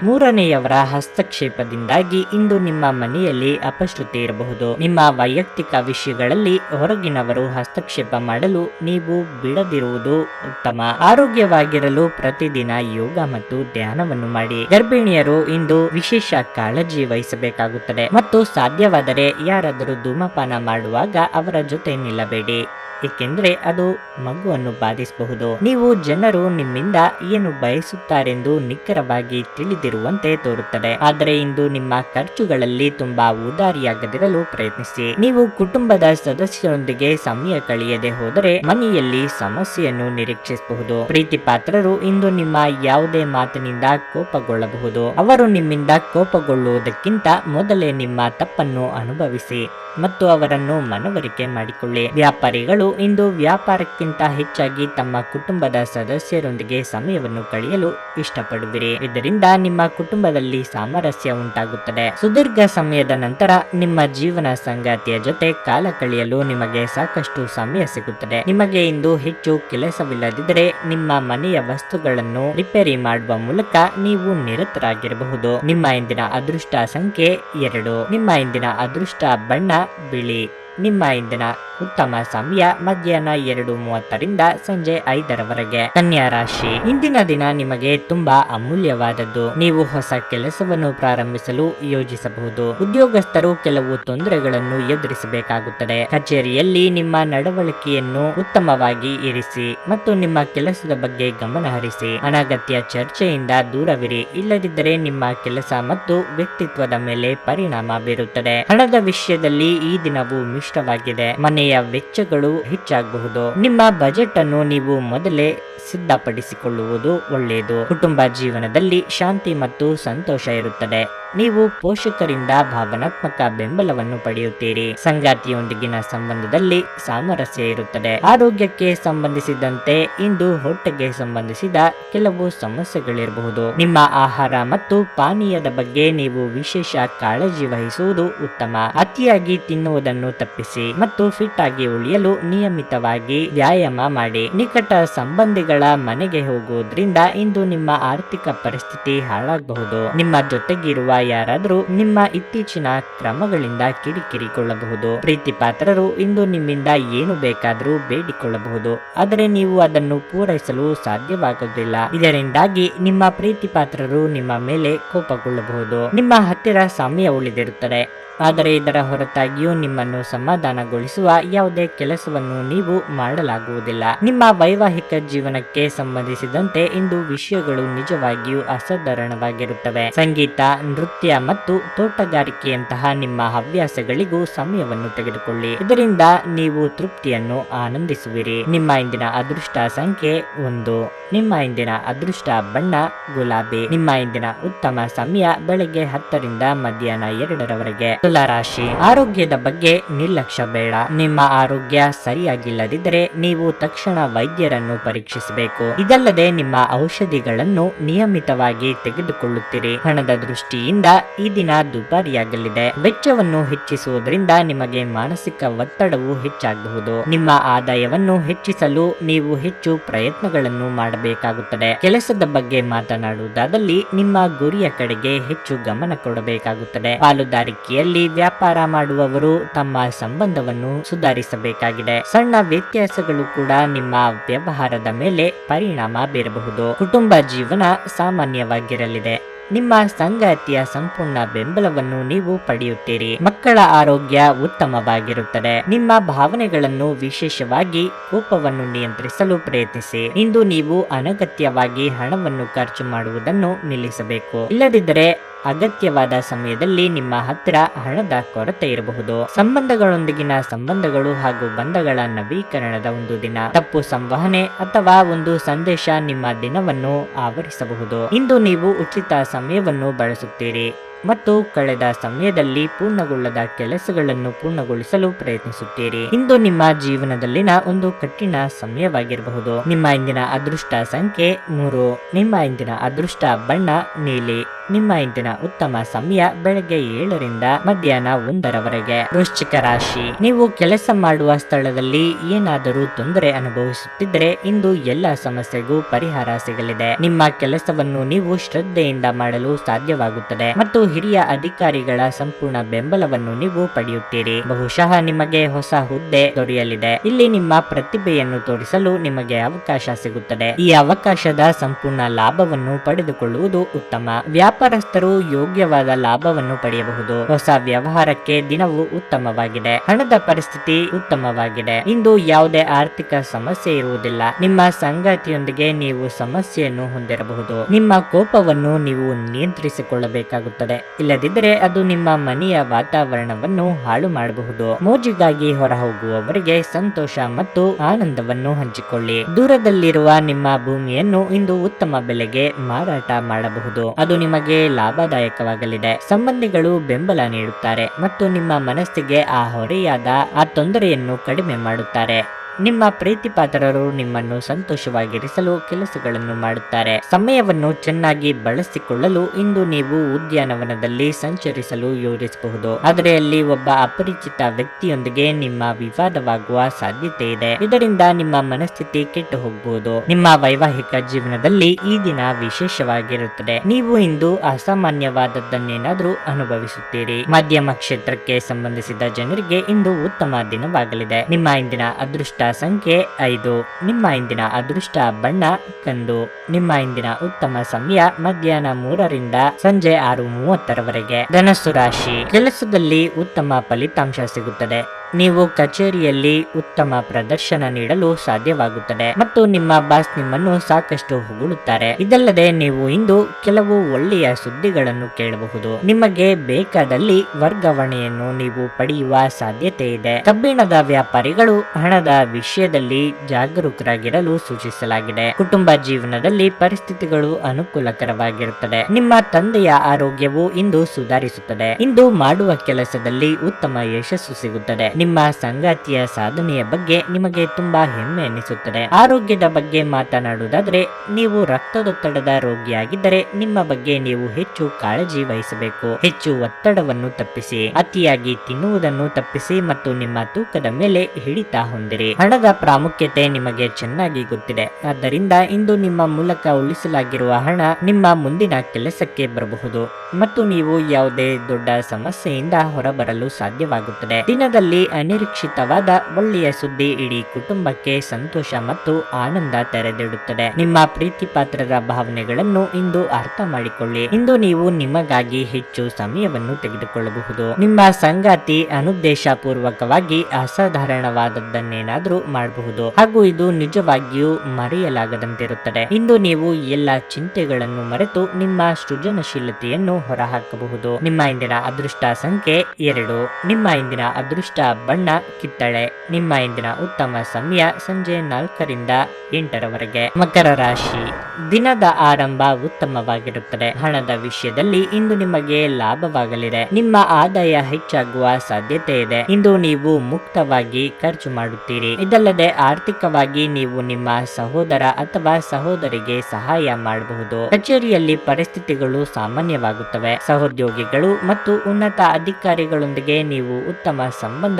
[SPEAKER 1] ಮೂರನೆಯವರ ಹಸ್ತಕ್ಷೇಪದಿಂದಾಗಿ ಇಂದು ನಿಮ್ಮ ಮನೆಯಲ್ಲಿ ಅಪಶ್ರುತಿ ಇರಬಹುದು. ನಿಮ್ಮ ವೈಯಕ್ತಿಕ ವಿಷಯಗಳಲ್ಲಿ ಹೊರಗಿನವರು ಹಸ್ತಕ್ಷೇಪ ಮಾಡಲು ನೀವು ಬಿಡದಿರುವುದು ಉತ್ತಮ. ಆರೋಗ್ಯವಾಗಿರಲು ಪ್ರತಿದಿನ ಯೋಗ ಮತ್ತು ಧ್ಯಾನವನ್ನು ಮಾಡಿ. ಗರ್ಭಿಣಿಯರು ಇಂದು ವಿಶೇಷ ಕಾಳಜಿ ವಹಿಸಬೇಕಾಗುತ್ತದೆ. ಮತ್ತು ಸಾಧ್ಯವಾದರೆ ಯಾರಾದರೂ ಧೂಮಪಾನ ಮಾಡುವಾಗ ಅವರ ಜೊತೆ ನಿಲ್ಲಬೇಡಿ. ಏಕೆಂದರೆ ಅದು ಮಗುವನ್ನು ಬಾಧಿಸಬಹುದು. ನೀವು ಜನರು ನಿಮ್ಮಿಂದ ಏನು ಬಯಸುತ್ತಾರೆಂದು ನಿಖರವಾಗಿ ತಿಳಿದಿರುವಂತೆ ತೋರುತ್ತದೆ. ಆದರೆ ಇಂದು ನಿಮ್ಮ ಖರ್ಚುಗಳಲ್ಲಿ ತುಂಬಾ ಉದಾರಿಯಾಗದಿರಲು ಪ್ರಯತ್ನಿಸಿ. ನೀವು ಕುಟುಂಬದ ಸದಸ್ಯರೊಂದಿಗೆ ಸಮಯ ಕಳೆಯದೆ ಹೋದರೆ ಮನೆಯಲ್ಲಿ ಸಮಸ್ಯೆಯನ್ನು ನಿರೀಕ್ಷಿಸಬಹುದು. ಪ್ರೀತಿ ಪಾತ್ರರು ಇಂದು ನಿಮ್ಮ ಯಾವುದೇ ಮಾತಿನಿಂದ ಕೋಪಗೊಳ್ಳಬಹುದು. ಅವರು ನಿಮ್ಮಿಂದ ಕೋಪಗೊಳ್ಳುವುದಕ್ಕಿಂತ ಮೊದಲೇ ನಿಮ್ಮ ತಪ್ಪನ್ನು ಅನುಭವಿಸಿ ಮತ್ತು ಅವರನ್ನು ಮನವರಿಕೆ ಮಾಡಿಕೊಳ್ಳಿ. ವ್ಯಾಪಾರಿಗಳು ಇಂದು ವ್ಯಾಪಾರಕ್ಕಿಂತ ಹೆಚ್ಚಾಗಿ ತಮ್ಮ ಕುಟುಂಬದ ಸದಸ್ಯರೊಂದಿಗೆ ಸಮಯವನ್ನು ಕಳೆಯಲು ಇಷ್ಟಪಡುವಿರಿ. ಇದರಿಂದ ನಿಮ್ಮ ಕುಟುಂಬದಲ್ಲಿ ಸಾಮರಸ್ಯ ಉಂಟಾಗುತ್ತದೆ. ಸುದೀರ್ಘ ಸಮಯದ ನಂತರ ನಿಮ್ಮ ಜೀವನ ಸಂಗಾತಿಯ ಜೊತೆ ಕಾಲ ಕಳೆಯಲು ನಿಮಗೆ ಸಾಕಷ್ಟು ಸಮಯ ಸಿಗುತ್ತದೆ. ನಿಮಗೆ ಇಂದು ಹೆಚ್ಚು ಕೆಲಸವಿಲ್ಲದಿದ್ದರೆ ನಿಮ್ಮ ಮನೆಯ ವಸ್ತುಗಳನ್ನು ರಿಪೇರಿ ಮಾಡುವ ಮೂಲಕ ನೀವು ನಿರತರಾಗಿರಬಹುದು. ನಿಮ್ಮ ಇಂದಿನ ಅದೃಷ್ಟ ಸಂಖ್ಯೆ ಎರಡು. ನಿಮ್ಮ ಇಂದಿನ ಅದೃಷ್ಟ ಬಣ್ಣ ಬಿಳಿ. ನಿಮ್ಮ ಇಂದಿನ ಉತ್ತಮ ಸಮಯ ಮಧ್ಯಾಹ್ನ ಎರಡು ಮೂವತ್ತರಿಂದ ಸಂಜೆ ಐದರವರೆಗೆ. ಕನ್ಯಾ ರಾಶಿ. ಇಂದಿನ ದಿನ ನಿಮಗೆ ತುಂಬಾ ಅಮೂಲ್ಯವಾದದ್ದು. ನೀವು ಹೊಸ ಕೆಲಸವನ್ನು ಪ್ರಾರಂಭಿಸಲು ಯೋಜಿಸಬಹುದು. ಉದ್ಯೋಗಸ್ಥರು ಕೆಲವು ತೊಂದರೆಗಳನ್ನು ಎದುರಿಸಬೇಕಾಗುತ್ತದೆ. ಕಚೇರಿಯಲ್ಲಿ ನಿಮ್ಮ ನಡವಳಿಕೆಯನ್ನು ಉತ್ತಮವಾಗಿ ಇರಿಸಿ ಮತ್ತು ನಿಮ್ಮ ಕೆಲಸದ ಬಗ್ಗೆ ಗಮನ ಹರಿಸಿ. ಅನಗತ್ಯ ಚರ್ಚೆಯಿಂದ ದೂರವಿರಿ. ಇಲ್ಲದಿದ್ದರೆ ನಿಮ್ಮ ಕೆಲಸ ಮತ್ತು ವ್ಯಕ್ತಿತ್ವದ ಮೇಲೆ ಪರಿಣಾಮ ಬೀರುತ್ತದೆ. ಹಣದ ವಿಷಯದಲ್ಲಿ ಈ ದಿನವು ಮಿಶ್ರವಾಗಿದೆ ಮನೆಯ ವೆಚ್ಚಗಳು ಹೆಚ್ಚಾಗಬಹುದು. ನಿಮ್ಮ ಬಜೆಟ್ ಅನ್ನು ನೀವು ಮೊದಲೇ ಸಿದ್ಧಪಡಿಸಿಕೊಳ್ಳುವುದು ಒಳ್ಳೆಯದು. ಕುಟುಂಬ ಜೀವನದಲ್ಲಿ ಶಾಂತಿ ಮತ್ತು ಸಂತೋಷ ಇರುತ್ತದೆ. ನೀವು ಪೋಷಕರಿಂದ ಭಾವನಾತ್ಮಕ ಬೆಂಬಲವನ್ನು ಪಡೆಯುತ್ತೀರಿ. ಸಂಗಾತಿಯೊಂದಿಗಿನ ಸಂಬಂಧದಲ್ಲಿ ಸಾಮರಸ್ಯ ಇರುತ್ತದೆ. ಆರೋಗ್ಯಕ್ಕೆ ಸಂಬಂಧಿಸಿದಂತೆ ಇಂದು ಹೊಟ್ಟೆಗೆ ಸಂಬಂಧಿಸಿದ ಕೆಲವು ಸಮಸ್ಯೆಗಳಿರಬಹುದು. ನಿಮ್ಮ ಆಹಾರ ಮತ್ತು ಪಾನೀಯದ ಬಗ್ಗೆ ನೀವು ವಿಶೇಷ ಕಾಳಜಿ ವಹಿಸುವುದು ಉತ್ತಮ. ಅತಿಯಾಗಿ ತಿನ್ನುವುದನ್ನು ತಪ್ಪಿಸಿ ಮತ್ತು ಫಿಟ್ ಆಗಿ ಉಳಿಯಲು ನಿಯಮಿತವಾಗಿ ವ್ಯಾಯಾಮ ಮಾಡಿ. ನಿಕಟ ಸಂಬಂಧಿಗಳ ಮನೆಗೆ ಹೋಗುವುದರಿಂದ ಇಂದು ನಿಮ್ಮ ಆರ್ಥಿಕ ಪರಿಸ್ಥಿತಿ ಹಾಳಾಗಬಹುದು. ನಿಮ್ಮ ಜೊತೆಗಿರುವ ಯಾರಾದರೂ ನಿಮ್ಮ ಇತ್ತೀಚಿನ ಕ್ರಮಗಳಿಂದ ಕಿರಿಕಿರಿಕೊಳ್ಳಬಹುದು ಪ್ರೀತಿ ಪಾತ್ರರು ಇಂದು ನಿಮ್ಮಿಂದ ಏನು ಬೇಕಾದರೂ ಬೇಡಿಕೊಳ್ಳಬಹುದು. ಆದರೆ ನೀವು ಅದನ್ನು ಪೂರೈಸಲು ಸಾಧ್ಯವಾಗುವುದಿಲ್ಲ. ಇದರಿಂದಾಗಿ ನಿಮ್ಮ ಪ್ರೀತಿ ಪಾತ್ರರು ನಿಮ್ಮ ಮೇಲೆ ಕೋಪಗೊಳ್ಳಬಹುದು. ನಿಮ್ಮ ಹತ್ತಿರ ಸಮಯ ಉಳಿದಿರುತ್ತದೆ. ಆದರೆ ಇದರ ಹೊರತಾಗಿಯೂ ನಿಮ್ಮನ್ನು ಸಮಾಧಾನಗೊಳಿಸುವ ಯಾವುದೇ ಕೆಲಸವನ್ನು ನೀವು ಮಾಡಲಾಗುವುದಿಲ್ಲ. ನಿಮ್ಮ ವೈವಾಹಿಕ ಜೀವನಕ್ಕೆ ಸಂಬಂಧಿಸಿದಂತೆ ಇಂದು ವಿಷಯಗಳು ನಿಜವಾಗಿಯೂ ಅಸಾಧಾರಣವಾಗಿರುತ್ತವೆ. ಸಂಗೀತ, ನೃತ್ಯ ಮತ್ತು ತೋಟಗಾರಿಕೆಯಂತಹ ನಿಮ್ಮ ಹವ್ಯಾಸಗಳಿಗೂ ಸಮಯವನ್ನು ತೆಗೆದುಕೊಳ್ಳಿ. ಇದರಿಂದ ನೀವು ತೃಪ್ತಿಯನ್ನು ಆನಂದಿಸುವಿರಿ. ನಿಮ್ಮ ಇಂದಿನ ಅದೃಷ್ಟ ಸಂಖ್ಯೆ ಒಂದು. ನಿಮ್ಮ ಇಂದಿನ ಅದೃಷ್ಟ ಬಣ್ಣ, ಗುಲಾಬಿ. ನಿಮ್ಮ ಇಂದಿನ ಉತ್ತಮ ಸಮಯ ಬೆಳಗ್ಗೆ ಹತ್ತರಿಂದ ಮಧ್ಯಾಹ್ನ ಎರಡರವರೆಗೆ. ತುಲಾ ರಾಶಿ. ಆರೋಗ್ಯದ ಬಗ್ಗೆ ನಿರ್ಲಕ್ಷ್ಯ ಬೇಡ. ನಿಮ್ಮ ಆರೋಗ್ಯ ಸರಿಯಾಗಿಲ್ಲದಿದ್ದರೆ ನೀವು ತಕ್ಷಣ ವೈದ್ಯರನ್ನು ಪರೀಕ್ಷಿಸಬೇಕು. ಇದಲ್ಲದೆ ನಿಮ್ಮ ಔಷಧಿಗಳನ್ನು ನಿಯಮಿತವಾಗಿ ತೆಗೆದುಕೊಳ್ಳುತ್ತೀರಿ. ಹಣದ ದೃಷ್ಟಿಯಿಂದ ಈ ದಿನ ದುಬಾರಿಯಾಗಲಿದೆ. ವೆಚ್ಚವನ್ನು ಹೆಚ್ಚಿಸುವುದರಿಂದ ನಿಮಗೆ ಮಾನಸಿಕ ಒತ್ತಡವು ಹೆಚ್ಚಾಗಬಹುದು. ನಿಮ್ಮ ಆದಾಯವನ್ನು ಹೆಚ್ಚಿಸಲು ನೀವು ಹೆಚ್ಚು ಪ್ರಯತ್ನಗಳನ್ನು ಮಾಡಬೇಕಾಗುತ್ತದೆ. ಕೆಲಸದ ಬಗ್ಗೆ ಮಾತನಾಡುವುದಾದಲ್ಲಿ ನಿಮ್ಮ ಗುರಿಯ ಕಡೆಗೆ ಹೆಚ್ಚು ಗಮನ ಕೊಡಬೇಕಾಗುತ್ತದೆ. ಪಾಲುದಾರಿಕೆಯಲ್ಲಿ ವ್ಯಾಪಾರ ಮಾಡುವವರು ತಮ್ಮ ಸಂಬಂಧವನ್ನು ಸುಧಾರಿಸಬೇಕಾಗಿದೆ. ಸಣ್ಣ ವ್ಯತ್ಯಾಸಗಳು ಕೂಡ ನಿಮ್ಮ ವ್ಯವಹಾರದ ಮೇಲೆ ಪರಿಣಾಮ ಬೀರಬಹುದು. ಕುಟುಂಬ ಜೀವನ ಸಾಮಾನ್ಯವಾಗಿರಲಿದೆ. ನಿಮ್ಮ ಸಂಗಾತಿಯ ಸಂಪೂರ್ಣ ಬೆಂಬಲವನ್ನು ನೀವು ಪಡೆಯುತ್ತೀರಿ. ಮಕ್ಕಳ ಆರೋಗ್ಯ ಉತ್ತಮವಾಗಿರುತ್ತದೆ. ನಿಮ್ಮ ಭಾವನೆಗಳನ್ನು ವಿಶೇಷವಾಗಿ ಕೋಪವನ್ನು ನಿಯಂತ್ರಿಸಲು ಪ್ರಯತ್ನಿಸಿ. ಇಂದು ನೀವು ಅನಗತ್ಯವಾಗಿ ಹಣವನ್ನು ಖರ್ಚು ಮಾಡುವುದನ್ನು ನಿಲ್ಲಿಸಬೇಕು. ಇಲ್ಲದಿದ್ದರೆ ಅಗತ್ಯವಾದ ಸಮಯದಲ್ಲಿ ನಿಮ್ಮ ಹತ್ರ ಹಣದ ಕೊರತೆ ಇರಬಹುದು. ಸಂಬಂಧಗಳೊಂದಿಗಿನ ಸಂಬಂಧಗಳು ಹಾಗೂ ಬಂಧಗಳ ನವೀಕರಣದ ಒಂದು ದಿನ, ತಪ್ಪು ಸಂವಹನೆ ಅಥವಾ ಒಂದು ಸಂದೇಶ ನಿಮ್ಮ ದಿನವನ್ನು ಆವರಿಸಬಹುದು. ಇಂದು ನೀವು ಉಚಿತ ಸಮಯವನ್ನು ಬಳಸುತ್ತೀರಿ. ಮತ್ತು ಕಳೆದ ಸಮಯದಲ್ಲಿ ಪೂರ್ಣಗೊಳ್ಳದ ಕೆಲಸಗಳನ್ನು ಪೂರ್ಣಗೊಳಿಸಲು ಪ್ರಯತ್ನಿಸುತ್ತೀರಿ. ಇಂದು ನಿಮ್ಮ ಜೀವನದಲ್ಲಿನ ಒಂದು ಕಠಿಣ ಸಮಯವಾಗಿರಬಹುದು. ನಿಮ್ಮ ಇಂದಿನ ಅದೃಷ್ಟ ಸಂಖ್ಯೆ ಮೂರು. ನಿಮ್ಮ ಇಂದಿನ ಅದೃಷ್ಟ ಬಣ್ಣ ನೀಲಿ. ನಿಮ್ಮ ಇಂದಿನ ಉತ್ತಮ ಸಮಯ ಬೆಳಗ್ಗೆ ಏಳರಿಂದ ಮಧ್ಯಾಹ್ನ ಒಂದರವರೆಗೆ. ವೃಶ್ಚಿಕ ರಾಶಿ. ನೀವು ಕೆಲಸ ಮಾಡುವ ಸ್ಥಳದಲ್ಲಿ ಏನಾದರೂ ತೊಂದರೆ ಅನುಭವಿಸುತ್ತಿದ್ದರೆ ಇಂದು ಎಲ್ಲ ಸಮಸ್ಯೆಗೂ ಪರಿಹಾರ ಸಿಗಲಿದೆ. ನಿಮ್ಮ ಕೆಲಸವನ್ನು ನೀವು ಶ್ರದ್ಧೆಯಿಂದ ಮಾಡಲು ಸಾಧ್ಯವಾಗುತ್ತದೆ. ಮತ್ತು ಹಿರಿಯ ಅಧಿಕಾರಿಗಳ ಸಂಪೂರ್ಣ ಬೆಂಬಲವನ್ನು ನೀವು ಪಡೆಯುತ್ತೀರಿ. ಬಹುಶಃ ನಿಮಗೆ ಹೊಸ ಹುದ್ದೆ ದೊರೆಯಲಿದೆ. ಇಲ್ಲಿ ನಿಮ್ಮ ಪ್ರತಿಭೆಯನ್ನು ತೋರಿಸಲು ನಿಮಗೆ ಅವಕಾಶ ಸಿಗುತ್ತದೆ. ಈ ಅವಕಾಶದ ಸಂಪೂರ್ಣ ಲಾಭವನ್ನು ಪಡೆದುಕೊಳ್ಳುವುದು ಉತ್ತಮ. ವ್ಯಾಪಾರಸ್ಥರು ಯೋಗ್ಯವಾದ ಲಾಭವನ್ನು ಪಡೆಯಬಹುದು. ಹೊಸ ವ್ಯವಹಾರಕ್ಕೆ ದಿನವು ಉತ್ತಮವಾಗಿದೆ. ಹಣದ ಪರಿಸ್ಥಿತಿ ಉತ್ತಮವಾಗಿದೆ. ಇಂದು ಯಾವುದೇ ಆರ್ಥಿಕ ಸಮಸ್ಯೆ ಇರುವುದಿಲ್ಲ. ನಿಮ್ಮ ಸಂಗಾತಿಯೊಂದಿಗೆ ನೀವು ಸಮಸ್ಯೆಯನ್ನು ಹೊಂದಿರಬಹುದು. ನಿಮ್ಮ ಕೋಪವನ್ನು ನೀವು ನಿಯಂತ್ರಿಸಿಕೊಳ್ಳಬೇಕಾಗುತ್ತದೆ. ಇಲ್ಲದಿದ್ದರೆ ಅದು ನಿಮ್ಮ ಮನೆಯ ವಾತಾವರಣವನ್ನು ಹಾಳು ಮಾಡಬಹುದು. ಮೋಜಿಗಾಗಿ ಹೊರ ಹೋಗುವವರಿಗೆ ಸಂತೋಷ ಮತ್ತು ಆನಂದವನ್ನು ಹಂಚಿಕೊಳ್ಳಿ. ದೂರದಲ್ಲಿರುವ ನಿಮ್ಮ ಭೂಮಿಯನ್ನು ಇಂದು ಉತ್ತಮ ಬೆಲೆಗೆ ಮಾರಾಟ ಮಾಡಬಹುದು. ಅದು ನಿಮಗೆ ಲಾಭದಾಯಕವಾಗಲಿದೆ. ಸಂಬಂಧಿಗಳು ಬೆಂಬಲ ನೀಡುತ್ತಾರೆ ಮತ್ತು ನಿಮ್ಮ ಮನಸ್ಸಿಗೆ ಆ ಹೊರೆಯಾದ ಆ ತೊಂದರೆಯನ್ನು ಕಡಿಮೆ ಮಾಡುತ್ತಾರೆ. ನಿಮ್ಮ ಪ್ರೀತಿ ಪಾತ್ರರು ನಿಮ್ಮನ್ನು ಸಂತೋಷವಾಗಿರಿಸಲು ಕೆಲಸಗಳನ್ನು ಮಾಡುತ್ತಾರೆ. ಸಮಯವನ್ನು ಚೆನ್ನಾಗಿ ಬಳಸಿಕೊಳ್ಳಲು ಇಂದು ನೀವು ಉದ್ಯಾನವನದಲ್ಲಿ ಸಂಚರಿಸಲು ಯೋಜಿಸಬಹುದು ಆದರೆ ಅಲ್ಲಿ ಒಬ್ಬ ಅಪರಿಚಿತ ವ್ಯಕ್ತಿಯೊಂದಿಗೆ ನಿಮ್ಮ ವಿವಾದವಾಗುವ ಸಾಧ್ಯತೆ ಇದೆ. ಇದರಿಂದ ನಿಮ್ಮ ಮನಸ್ಥಿತಿ ಕೆಟ್ಟು ಹೋಗಬಹುದು ನಿಮ್ಮ ವೈವಾಹಿಕ ಜೀವನದಲ್ಲಿ ಈ ದಿನ ವಿಶೇಷವಾಗಿರುತ್ತದೆ. ನೀವು ಇಂದು ಅಸಾಮಾನ್ಯವಾದದ್ದನ್ನೇನಾದ್ರೂ ಅನುಭವಿಸುತ್ತೀರಿ. ಮಾಧ್ಯಮ ಕ್ಷೇತ್ರಕ್ಕೆ ಸಂಬಂಧಿಸಿದ ಜನರಿಗೆ ಇಂದು ಉತ್ತಮ ದಿನವಾಗಲಿದೆ. ನಿಮ್ಮ ಇಂದಿನ ಅದೃಷ್ಟ ಸಂಖ್ಯೆ ಐದು. ನಿಮ್ಮ ಇಂದಿನ ಅದೃಷ್ಟ ಬಣ್ಣ ಕಂದು. ನಿಮ್ಮ ಇಂದಿನ ಉತ್ತಮ ಸಮಯ ಮಧ್ಯಾಹ್ನ ಮೂರರಿಂದ ಸಂಜೆ ಆರು ಮೂವತ್ತರವರೆಗೆ. ಧನಸ್ಸು ರಾಶಿ. ಕೆಲಸದಲ್ಲಿ ಉತ್ತಮ ಫಲಿತಾಂಶ ಸಿಗುತ್ತದೆ. ನೀವು ಕಚೇರಿಯಲ್ಲಿ ಉತ್ತಮ ಪ್ರದರ್ಶನ ನೀಡಲು ಸಾಧ್ಯವಾಗುತ್ತದೆ ಮತ್ತು ನಿಮ್ಮ ಬಾಸ್ ನಿಮ್ಮನ್ನು ಸಾಕಷ್ಟು ಹೊಗಳುತ್ತಾರೆ. ಇದಲ್ಲದೆ ನೀವು ಇಂದು ಕೆಲವು ಒಳ್ಳೆಯ ಸುದ್ದಿಗಳನ್ನು ಕೇಳಬಹುದು. ನಿಮಗೆ ಬೇಕಾದಲ್ಲಿ ವರ್ಗಾವಣೆಯನ್ನು ನೀವು ಪಡೆಯುವ ಸಾಧ್ಯತೆ ಇದೆ. ಕಬ್ಬಿಣದ ವ್ಯಾಪಾರಿಗಳು ಹಣದ ವಿಷಯದಲ್ಲಿ ಜಾಗರೂಕರಾಗಿರಲು ಸೂಚಿಸಲಾಗಿದೆ. ಕುಟುಂಬ ಜೀವನದಲ್ಲಿ ಪರಿಸ್ಥಿತಿಗಳು ಅನುಕೂಲಕರವಾಗಿರುತ್ತದೆ. ನಿಮ್ಮ ತಂದೆಯ ಆರೋಗ್ಯವು ಇಂದು ಸುಧಾರಿಸುತ್ತದೆ. ಇಂದು ಮಾಡುವ ಕೆಲಸದಲ್ಲಿ ಉತ್ತಮ ಯಶಸ್ಸು ಸಿಗುತ್ತದೆ. ನಿಮ್ಮ ಸಂಗಾತಿಯ ಸಾಧನೆಯ ಬಗ್ಗೆ ನಿಮಗೆ ತುಂಬಾ ಹೆಮ್ಮೆ ಎನಿಸುತ್ತದೆ ಆರೋಗ್ಯದ ಬಗ್ಗೆ ಮಾತನಾಡುವುದಾದ್ರೆ, ನೀವು ರಕ್ತದೊತ್ತಡದ ರೋಗಿಯಾಗಿದ್ದರೆ ನಿಮ್ಮ ಬಗ್ಗೆ ನೀವು ಹೆಚ್ಚು ಕಾಳಜಿ ವಹಿಸಬೇಕು. ಹೆಚ್ಚು ಒತ್ತಡವನ್ನು ತಪ್ಪಿಸಿ, ಅತಿಯಾಗಿ ತಿನ್ನುವುದನ್ನು ತಪ್ಪಿಸಿ ಮತ್ತು ನಿಮ್ಮ ತೂಕದ ಮೇಲೆ ಹಿಡಿತ ಹೊಂದಿರಿ. ಹಣದ ಪ್ರಾಮುಖ್ಯತೆ ನಿಮಗೆ ಚೆನ್ನಾಗಿ ಗೊತ್ತಿದೆ. ಆದ್ದರಿಂದ ಇಂದು ನಿಮ್ಮ ಮೂಲಕ ಉಳಿಸಲಾಗಿರುವ ಹಣ ನಿಮ್ಮ ಮುಂದಿನ ಕೆಲಸಕ್ಕೆ ಬರಬಹುದು. ಮತ್ತು ನೀವು ಯಾವುದೇ ದೊಡ್ಡ ಸಮಸ್ಯೆಯಿಂದ ಹೊರಬರಲು ಸಾಧ್ಯವಾಗುತ್ತದೆ. ದಿನದಲ್ಲಿ ಅನಿರೀಕ್ಷಿತವಾದ ಒಳ್ಳೆಯ ಸುದ್ದಿ ಇಡೀ ಕುಟುಂಬಕ್ಕೆ ಸಂತೋಷ ಮತ್ತು ಆನಂದ ತೆರೆದಿಡುತ್ತದೆ. ನಿಮ್ಮ ಪ್ರೀತಿ ಪಾತ್ರರ ಭಾವನೆಗಳನ್ನು ಇಂದು ಅರ್ಥ ಮಾಡಿಕೊಳ್ಳಿ. ಇಂದು ನೀವು ನಿಮಗಾಗಿ ಹೆಚ್ಚು ಸಮಯವನ್ನು ತೆಗೆದುಕೊಳ್ಳಬಹುದು. ನಿಮ್ಮ ಸಂಗಾತಿ ಅನುದ್ದೇಶ ಪೂರ್ವಕವಾಗಿ ಅಸಾಧಾರಣವಾದದ್ದನ್ನೇನಾದ್ರೂ ಮಾಡಬಹುದು. ಹಾಗೂ ಇದು ನಿಜವಾಗಿಯೂ ಮರೆಯಲಾಗದಂತಿರುತ್ತದೆ. ಇಂದು ನೀವು ಎಲ್ಲ ಚಿಂತೆಗಳನ್ನು ಮರೆತು ನಿಮ್ಮ ಸೃಜನಶೀಲತೆಯನ್ನು ಹೊರಹಾಕಬಹುದು. ನಿಮ್ಮ ಇಂದಿನ ಅದೃಷ್ಟ ಸಂಖ್ಯೆ ಎರಡು. ನಿಮ್ಮ ಇಂದಿನ ಅದೃಷ್ಟ ಬಣ್ಣ ಕಿತ್ತಳೆ. ನಿಮ್ಮ ಇಂದಿನ ಉತ್ತಮ ಸಮಯ ಸಂಜೆ ನಾಲ್ಕರಿಂದ ಎಂಟರವರೆಗೆ. ಮಕರ ರಾಶಿ. ದಿನದ ಆರಂಭ ಉತ್ತಮವಾಗಿರುತ್ತದೆ. ಹಣದ ವಿಷಯದಲ್ಲಿ ಇಂದು ನಿಮಗೆ ಲಾಭವಾಗಲಿದೆ. ನಿಮ್ಮ ಆದಾಯ ಹೆಚ್ಚಾಗುವ ಸಾಧ್ಯತೆ ಇದೆ. ಇಂದು ನೀವು ಮುಕ್ತವಾಗಿ ಖರ್ಚು ಮಾಡುತ್ತೀರಿ. ಇದಲ್ಲದೆ ಆರ್ಥಿಕವಾಗಿ ನೀವು ನಿಮ್ಮ ಸಹೋದರ ಅಥವಾ ಸಹೋದರಿಗೆ ಸಹಾಯ ಮಾಡಬಹುದು. ಕಚೇರಿಯಲ್ಲಿ ಪರಿಸ್ಥಿತಿಗಳು ಸಾಮಾನ್ಯವಾಗುತ್ತವೆ. ಸಹೋದ್ಯೋಗಿಗಳು ಮತ್ತು ಉನ್ನತ ಅಧಿಕಾರಿಗಳೊಂದಿಗೆ ನೀವು ಉತ್ತಮ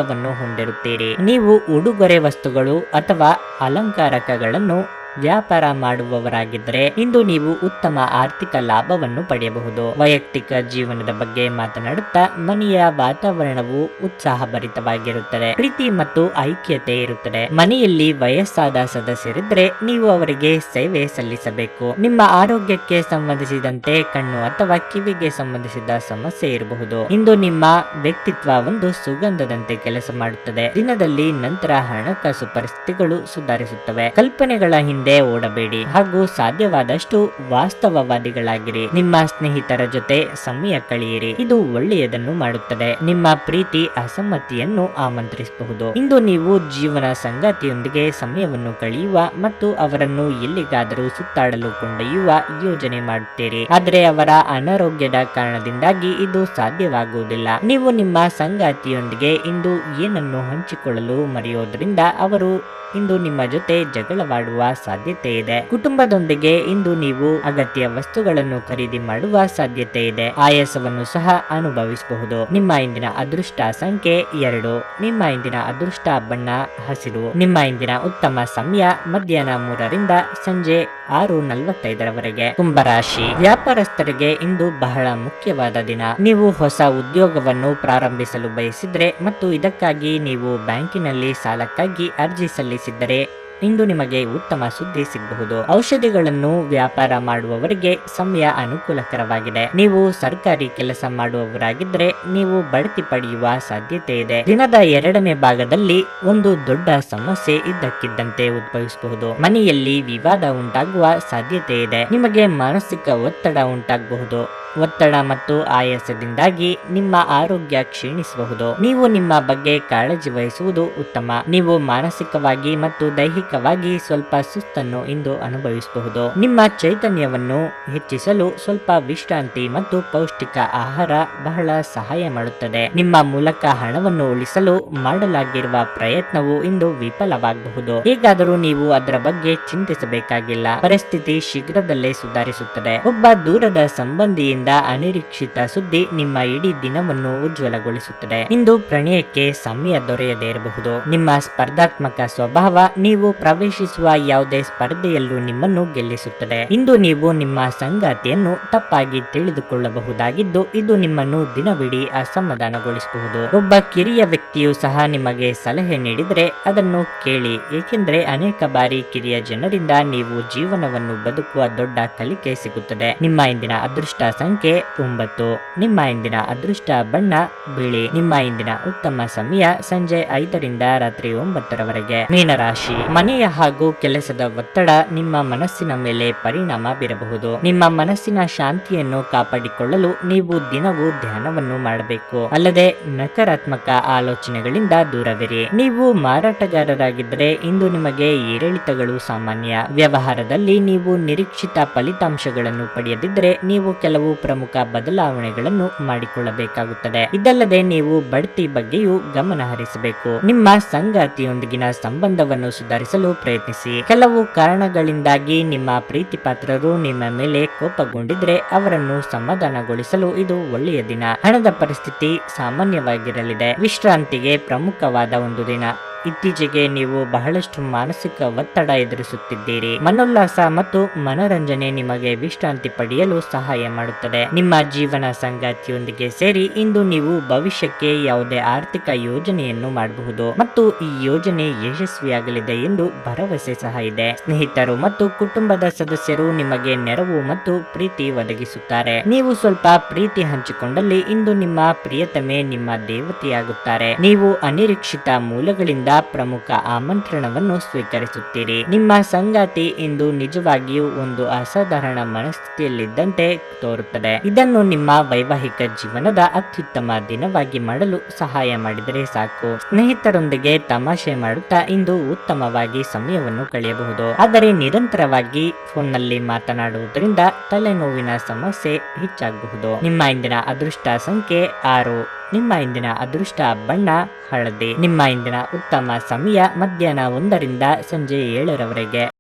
[SPEAKER 1] ಸಂಬಂಧವನ್ನು ಹೊಂದಿರುತ್ತೀರಿ. ನೀವು ಉಡುಗೊರೆ ವಸ್ತುಗಳು ಅಥವಾ ಅಲಂಕಾರಕಗಳನ್ನು ವ್ಯಾಪಾರ ಮಾಡುವವರಾಗಿದ್ದರೆ ಇಂದು ನೀವು ಉತ್ತಮ ಆರ್ಥಿಕ ಲಾಭವನ್ನು ಪಡೆಯಬಹುದು. ವೈಯಕ್ತಿಕ ಜೀವನದ ಬಗ್ಗೆ ಮಾತನಾಡುತ್ತಾ ಮನೆಯ ವಾತಾವರಣವು ಉತ್ಸಾಹಭರಿತವಾಗಿರುತ್ತದೆ. ಪ್ರೀತಿ ಮತ್ತು ಐಕ್ಯತೆ ಇರುತ್ತದೆ. ಮನೆಯಲ್ಲಿ ವಯಸ್ಸಾದ ಸದಸ್ಯರಿದ್ರೆ ನೀವು ಅವರಿಗೆ ಸೇವೆ ಸಲ್ಲಿಸಬೇಕು. ನಿಮ್ಮ ಆರೋಗ್ಯಕ್ಕೆ ಸಂಬಂಧಿಸಿದಂತೆ ಕಣ್ಣು ಅಥವಾ ಕಿವಿಗೆ ಸಂಬಂಧಿಸಿದ ಸಮಸ್ಯೆ ಇರಬಹುದು. ಇಂದು ನಿಮ್ಮ ವ್ಯಕ್ತಿತ್ವ ಒಂದು ಸುಗಂಧದಂತೆ ಕೆಲಸ ಮಾಡುತ್ತದೆ. ದಿನದಲ್ಲಿ ನಂತರ ಹಣಕಾಸು ಪರಿಸ್ಥಿತಿಗಳು ಸುಧಾರಿಸುತ್ತವೆ. ಕಲ್ಪನೆಗಳ ಹಿಂದೆ ಓಡಬೇಡಿ. ಹಾಗೂ ಸಾಧ್ಯವಾದಷ್ಟು ವಾಸ್ತವವಾದಿಗಳಾಗಿರಿ. ನಿಮ್ಮ ಸ್ನೇಹಿತರ ಜೊತೆ ಸಮಯ ಕಳೆಯಿರಿ. ಇದು ಒಳ್ಳೆಯದನ್ನು ಮಾಡುತ್ತದೆ. ನಿಮ್ಮ ಪ್ರೀತಿ ಅಸಮ್ಮತಿಯನ್ನು ಆಮಂತ್ರಿಸಬಹುದು. ಇಂದು ನೀವು ಜೀವನ ಸಂಗಾತಿಯೊಂದಿಗೆ ಸಮಯವನ್ನು ಕಳೆಯುವ ಮತ್ತು ಅವರನ್ನು ಎಲ್ಲಿಗಾದರೂ ಸುತ್ತಾಡಲು ಕೊಂಡೊಯ್ಯುವ ಯೋಜನೆ ಮಾಡುತ್ತೀರಿ. ಆದರೆ ಅವರ ಅನಾರೋಗ್ಯದ ಕಾರಣದಿಂದಾಗಿ ಇದು ಸಾಧ್ಯವಾಗುವುದಿಲ್ಲ. ನೀವು ನಿಮ್ಮ ಸಂಗಾತಿಯೊಂದಿಗೆ ಇಂದು ಏನನ್ನು ಹಂಚಿಕೊಳ್ಳಲು ಮರೆಯೋದ್ರಿಂದ ಅವರು ಇಂದು ನಿಮ್ಮ ಜೊತೆ ಜಗಳವಾಡುವ ಸಾಧ್ಯತೆ ಇದೆ. ಕುಟುಂಬದೊಂದಿಗೆ ಇಂದು ನೀವು ಅಗತ್ಯ ವಸ್ತುಗಳನ್ನು ಖರೀದಿ ಮಾಡುವ ಸಾಧ್ಯತೆ ಇದೆ. ಆಯಾಸವನ್ನು ಸಹ ಅನುಭವಿಸಬಹುದು. ನಿಮ್ಮ ಇಂದಿನ ಅದೃಷ್ಟ ಸಂಖ್ಯೆ ಎರಡು. ನಿಮ್ಮ ಇಂದಿನ ಅದೃಷ್ಟ ಬಣ್ಣ ಹಸಿರು. ನಿಮ್ಮ ಇಂದಿನ ಉತ್ತಮ ಸಮಯ ಮಧ್ಯಾಹ್ನ ಮೂರರಿಂದ ಸಂಜೆ ಆರು ನಲವತ್ತೈದರವರೆಗೆ ಕುಂಭರಾಶಿ. ವ್ಯಾಪಾರಸ್ಥರಿಗೆ ಇಂದು ಬಹಳ ಮುಖ್ಯವಾದ ದಿನ. ನೀವು ಹೊಸ ಉದ್ಯೋಗವನ್ನು ಪ್ರಾರಂಭಿಸಲು ಬಯಸಿದ್ರೆ ಮತ್ತು ಇದಕ್ಕಾಗಿ ನೀವು ಬ್ಯಾಂಕಿನಲ್ಲಿ ಸಾಲಕ್ಕಾಗಿ ಅರ್ಜಿ ಸಲ್ಲಿಸಿದ್ದರೆ ಇಂದು ನಿಮಗೆ ಉತ್ತಮ ಸುದ್ದಿ ಸಿಗಬಹುದು. ಔಷಧಿಗಳನ್ನು ವ್ಯಾಪಾರ ಮಾಡುವವರಿಗೆ ಸಮಯ ಅನುಕೂಲಕರವಾಗಿದೆ. ನೀವು ಸರ್ಕಾರಿ ಕೆಲಸ ಮಾಡುವವರಾಗಿದ್ದರೆ ನೀವು ಬಡ್ತಿ ಪಡೆಯುವ ಸಾಧ್ಯತೆ ಇದೆ. ದಿನದ ಎರಡನೇ ಭಾಗದಲ್ಲಿ ಒಂದು ದೊಡ್ಡ ಸಮಸ್ಯೆ ಇದ್ದಕ್ಕಿದ್ದಂತೆ ಉದ್ಭವಿಸಬಹುದು. ಮನೆಯಲ್ಲಿ ವಿವಾದ ಉಂಟಾಗುವ ಸಾಧ್ಯತೆ ಇದೆ. ನಿಮಗೆ ಮಾನಸಿಕ ಒತ್ತಡ ಉಂಟಾಗಬಹುದು. ಒತ್ತಡ ಮತ್ತು ಆಯಾಸದಿಂದಾಗಿ ನಿಮ್ಮ ಆರೋಗ್ಯ ಕ್ಷೀಣಿಸಬಹುದು. ನೀವು ನಿಮ್ಮ ಬಗ್ಗೆ ಕಾಳಜಿ ವಹಿಸುವುದು ಉತ್ತಮ. ನೀವು ಮಾನಸಿಕವಾಗಿ ಮತ್ತು ದೈಹಿಕವಾಗಿ ಸ್ವಲ್ಪ ಸುಸ್ತನ್ನು ಇಂದು ಅನುಭವಿಸಬಹುದು. ನಿಮ್ಮ ಚೈತನ್ಯವನ್ನು ಹೆಚ್ಚಿಸಲು ಸ್ವಲ್ಪ ವಿಶ್ರಾಂತಿ ಮತ್ತು ಪೌಷ್ಟಿಕ ಆಹಾರ ಬಹಳ ಸಹಾಯ ಮಾಡುತ್ತದೆ. ನಿಮ್ಮ ಮೂಲಕ ಹಣವನ್ನು ಉಳಿಸಲು ಮಾಡಲಾಗಿರುವ ಪ್ರಯತ್ನವು ಇಂದು ವಿಫಲವಾಗಬಹುದು. ಹೇಗಾದರೂ ನೀವು ಅದರ ಬಗ್ಗೆ ಚಿಂತಿಸಬೇಕಾಗಿಲ್ಲ. ಪರಿಸ್ಥಿತಿ ಶೀಘ್ರದಲ್ಲೇ ಸುಧಾರಿಸುತ್ತದೆ. ಒಬ್ಬ ದೂರದ ಸಂಬಂಧಿಯಿಂದ ಅನಿರೀಕ್ಷಿತ ಸುದ್ದಿ ನಿಮ್ಮ ಇಡೀ ದಿನವನ್ನು ಉಜ್ವಲಗೊಳಿಸುತ್ತದೆ. ಇಂದು ಪ್ರಣಯಕ್ಕೆ ಸಮಯ ದೊರೆಯದೇ ಇರಬಹುದು. ನಿಮ್ಮ ಸ್ಪರ್ಧಾತ್ಮಕ ಸ್ವಭಾವ ನೀವು ಪ್ರವೇಶಿಸುವ ಯಾವುದೇ ಸ್ಪರ್ಧೆಯಲ್ಲೂ ನಿಮ್ಮನ್ನು ಗೆಲ್ಲಿಸುತ್ತದೆ. ಇಂದು ನೀವು ನಿಮ್ಮ ಸಂಗಾತಿಯನ್ನು ತಪ್ಪಾಗಿ ತಿಳಿದುಕೊಳ್ಳಬಹುದಾಗಿದ್ದು, ಇದು ನಿಮ್ಮನ್ನು ದಿನವಿಡೀ ಅಸಮಾಧಾನಗೊಳಿಸಬಹುದು. ಒಬ್ಬ ಕಿರಿಯ ವ್ಯಕ್ತಿಯು ಸಹ ನಿಮಗೆ ಸಲಹೆ ನೀಡಿದರೆ ಅದನ್ನು ಕೇಳಿ, ಏಕೆಂದರೆ ಅನೇಕ ಬಾರಿ ಕಿರಿಯ ಜನರಿಂದ ನೀವು ಜೀವನವನ್ನು ಬದುಕುವ ದೊಡ್ಡ ಕಲಿಕೆ ಸಿಗುತ್ತದೆ. ನಿಮ್ಮ ಇಂದಿನ ಅದೃಷ್ಟ ಸಂಖ್ಯೆ ಒಂಬತ್ತು ನಿಮ್ಮ ಇಂದಿನ ಅದೃಷ್ಟ ಬಣ್ಣ ಬಿಳಿ, ನಿಮ್ಮ ಇಂದಿನ ಉತ್ತಮ ಸಮಯ ಸಂಜೆ ಐದರಿಂದ ರಾತ್ರಿ ಒಂಬತ್ತರವರೆಗೆ. ಮೀನರಾಶಿ ಮನೆಯ ಹಾಗೂ ಕೆಲಸದ ಒತ್ತಡ ನಿಮ್ಮ ಮನಸ್ಸಿನ ಮೇಲೆ ಪರಿಣಾಮ ಬೀರಬಹುದು. ನಿಮ್ಮ ಮನಸ್ಸಿನ ಶಾಂತಿಯನ್ನು ಕಾಪಾಡಿಕೊಳ್ಳಲು ನೀವು ದಿನವೂ ಧ್ಯಾನವನ್ನು ಮಾಡಬೇಕು. ಅಲ್ಲದೆ ನಕಾರಾತ್ಮಕ ಆಲೋಚನೆಗಳಿಂದ ದೂರವಿರಿ. ನೀವು ಮಾರಾಟಗಾರರಾಗಿದ್ದರೆ ಇಂದು ನಿಮಗೆ ಏರಿಳಿತಗಳು ಸಾಮಾನ್ಯ. ವ್ಯವಹಾರದಲ್ಲಿ ನೀವು ನಿರೀಕ್ಷಿತ ಫಲಿತಾಂಶಗಳನ್ನು ಪಡೆಯದಿದ್ದರೆ ನೀವು ಕೆಲವು ಪ್ರಮುಖ ಬದಲಾವಣೆಗಳನ್ನು ಮಾಡಿಕೊಳ್ಳಬೇಕಾಗುತ್ತದೆ. ಇದಲ್ಲದೆ ನೀವು ಬಡ್ತಿ ಬಗ್ಗೆಯೂ ಗಮನ ಹರಿಸಬೇಕು ನಿಮ್ಮ ಸಂಗಾತಿಯೊಂದಿಗಿನ ಸಂಬಂಧವನ್ನು ಸುಧಾರಿಸಲು ಪ್ರಯತ್ನಿಸಿ. ಕೆಲವು ಕಾರಣಗಳಿಂದಾಗಿ ನಿಮ್ಮ ಪ್ರೀತಿ ಪಾತ್ರರು ನಿಮ್ಮ ಮೇಲೆ ಕೋಪಗೊಂಡಿದ್ರೆ ಅವರನ್ನು ಸಮಾಧಾನಗೊಳಿಸಲು ಇದು ಒಳ್ಳೆಯ ದಿನ. ಹಣದ ಪರಿಸ್ಥಿತಿ ಸಾಮಾನ್ಯವಾಗಿರಲಿದೆ. ವಿಶ್ರಾಂತಿಗೆ ಪ್ರಮುಖವಾದ ಒಂದು ದಿನ. ಇತ್ತೀಚೆಗೆ ನೀವು ಬಹಳಷ್ಟು ಮಾನಸಿಕ ಒತ್ತಡ ಎದುರಿಸುತ್ತಿದ್ದೀರಿ. ಮನೋಲ್ಲಾಸ ಮತ್ತು ಮನೋರಂಜನೆ ನಿಮಗೆ ವಿಶ್ರಾಂತಿ ಪಡೆಯಲು ಸಹಾಯ ಮಾಡುತ್ತದೆ. ನಿಮ್ಮ ಜೀವನ ಸಂಗಾತಿಯೊಂದಿಗೆ ಸೇರಿ ಇಂದು ನೀವು ಭವಿಷ್ಯಕ್ಕೆ ಯಾವುದೇ ಆರ್ಥಿಕ ಯೋಜನೆಯನ್ನು ಮಾಡಬಹುದು. ಮತ್ತು ಈ ಯೋಜನೆ ಯಶಸ್ವಿಯಾಗಲಿದೆ ಎಂದು ಭರವಸೆ ಸಹ ಇದೆ. ಸ್ನೇಹಿತರು ಮತ್ತು ಕುಟುಂಬದ ಸದಸ್ಯರು ನಿಮಗೆ ನೆರವು ಮತ್ತು ಪ್ರೀತಿ ಒದಗಿಸುತ್ತಾರೆ. ನೀವು ಸ್ವಲ್ಪ ಪ್ರೀತಿ ಹಂಚಿಕೊಂಡಲ್ಲಿ ಇಂದು ನಿಮ್ಮ ಪ್ರಿಯತಮೆ ನಿಮ್ಮ ದೇವತೆಯಾಗುತ್ತಾರೆ. ನೀವು ಅನಿರೀಕ್ಷಿತ ಮೂಲಗಳಿಂದ ಪ್ರಮುಖ ಆಮಂತ್ರಣವನ್ನು ಸ್ವೀಕರಿಸುತ್ತೀರಿ. ನಿಮ್ಮ ಸಂಗಾತಿ ಇಂದು ನಿಜವಾಗಿಯೂ ಒಂದು ಅಸಾಧಾರಣ ಮನಸ್ಥಿತಿಯಲ್ಲಿದ್ದಂತೆ ತೋರುತ್ತದೆ. ಇದನ್ನು ನಿಮ್ಮ ವೈವಾಹಿಕ ಜೀವನದ ಅತ್ಯುತ್ತಮ ದಿನವಾಗಿ ಮಾಡಲು ಸಹಾಯ ಮಾಡಿದರೆ ಸಾಕು. ಸ್ನೇಹಿತರೊಂದಿಗೆ ತಮಾಷೆ ಮಾಡುತ್ತಾ ಇಂದು ಉತ್ತಮವಾಗಿ ಸಮಯವನ್ನು ಕಳೆಯಬಹುದು. ಆದರೆ ನಿರಂತರವಾಗಿ ಫೋನ್ನಲ್ಲಿ ಮಾತನಾಡುವುದರಿಂದ ತಲೆನೋವಿನ ಸಮಸ್ಯೆ ಹೆಚ್ಚಾಗಬಹುದು. ನಿಮ್ಮ ಇಂದಿನ ಅದೃಷ್ಟ ಸಂಖ್ಯೆ ಆರು. ನಿಮ್ಮ ಇಂದಿನ ಅದೃಷ್ಟ ಬಣ್ಣ ಹಳದಿ. ನಿಮ್ಮ ಇಂದಿನ ಉತ್ತಮ ಸಮಯ ಮಧ್ಯಾಹ್ನ ಒಂದರಿಂದ ಸಂಜೆ ಏಳರವರೆಗೆ.